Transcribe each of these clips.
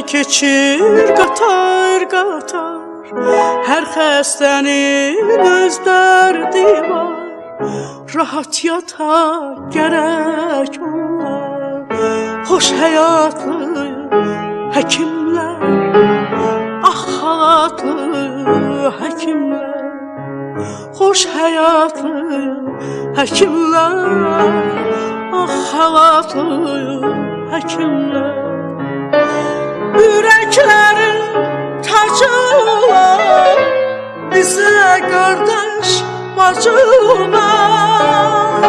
keçir qatar qatar. Hər xəstənin öz dərdi var. Rahat yata gərək olar. Xoş həyatlı həkimlər Ah halatlı həkimlər. Xoş həyatlı həkimlər Ah halatlı həkimlər olan Bizə qardaş bacı olan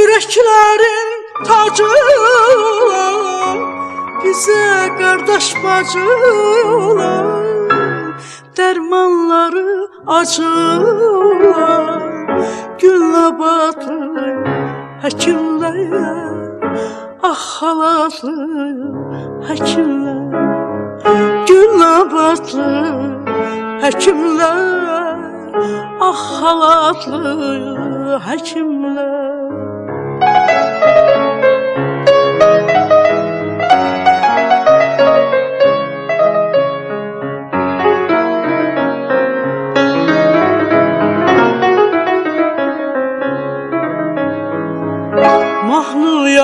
Ürəklərin tacı. Olan Bizə qardaş bacı olan həkimlər Ah halatlı həkimlər Güllabatlı həkimlər Ah halatlı həkimlər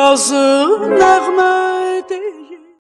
Blasen naar